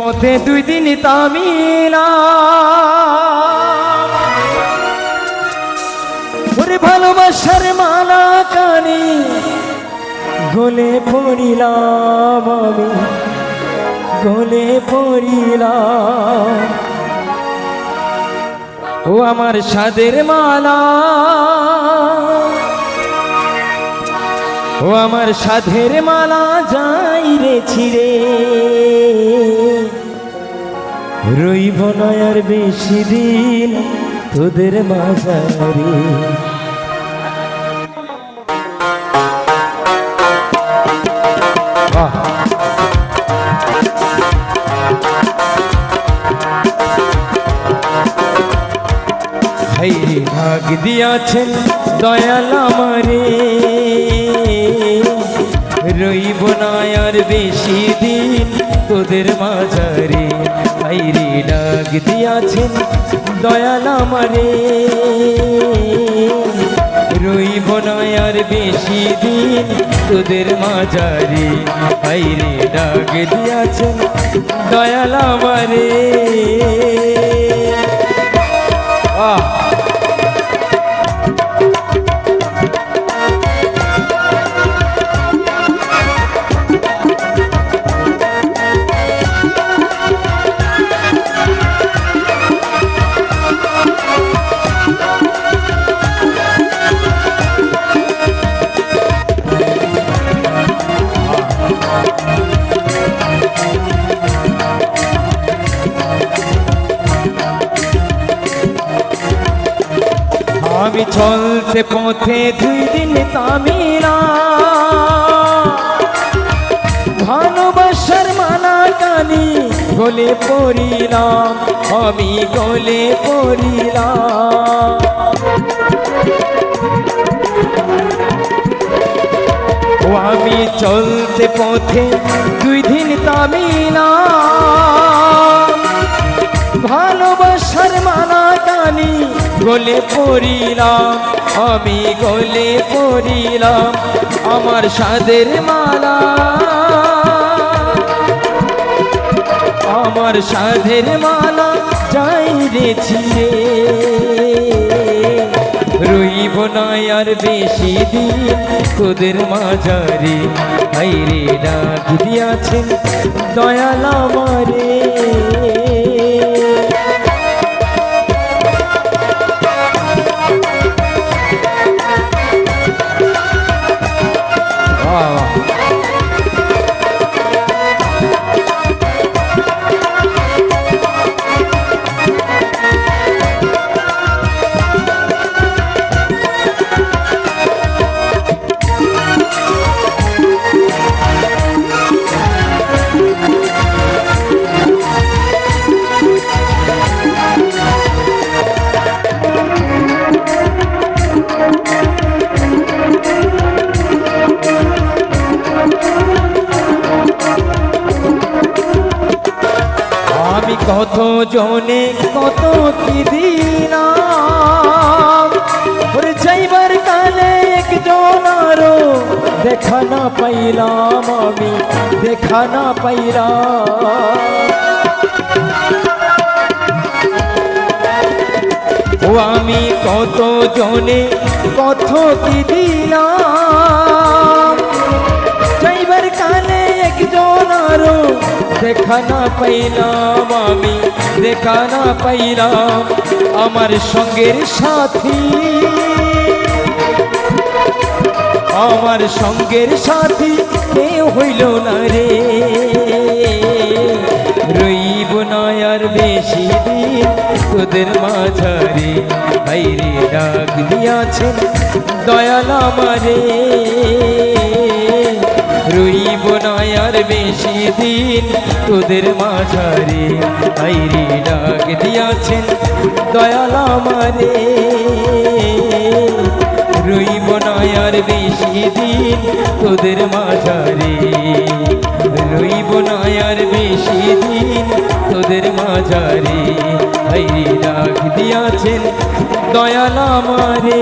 পথে দুই দিন তামিলা। ভালোবাসার মালা কানে গলে পড়িলাম আমি, গলে পড়িলাম। ও আমার সাদের মালা। ও আমার সাধের মালা যাই রে ছিড়ে। রইব নয় আর বেশি দিন তোদের মাঝারে। ভাগ দিয়াছেন দয়াল আমারে। রইব না আর বেশি দিন। তোদের মাঝারে হাই রে ডাক দিয়াছেন দয়াল আমারে। রইব না আর বেশি দিন, তোদের মাঝারে হাই রে ডাক দিয়াছেন দয়াল আমারে। আহ! আমি চলতে পথে দুই দিন তামিলা। ভালোবাসার মানা কানি গলে পড়িলাম, আমি গলে পড়িলাম। আমি চলতে পথে দুই দিন তামিলা। ভালোবাসার কানি গলে পড়িলাম, আমি গলে পড়িলাম আমার সাদের মালা। আমার সাধের মালা যাই রে রইব না আর বেশি দিন তোদের মাঝারে। হাইরে ডাক দিয়াছেন দয়াল আমারে। 啊。কত জনে কত কি দিলাম? ওরে যাইবার কালে একজন আরও দেখা না পাইলাম আমি, দেখা না পাইলাম। ও আমি কত জনে কত কি দিলাম? আরও দেখা না পাইলাম আমি, দেখা না পাইলাম আমার সঙ্গের সাথী। আমার সঙ্গের সাথী কেউ হইল না রে। রইব না আর বেশি দিন তোদের মাঝারে। বাইরে ডাক দিয়াছেন দয়াল আমারে। রইব না আর বেশি দিন। তোদের মাঝারে বাইরে ডাক দিয়াছেন দয়াল আমারে। রইব না আর বেশি দিন তোদের মাঝারে। রইব না আর বেশি দিন তোদের মাঝারে হাই ডাক দিয়াছেন দয়াল আমারে।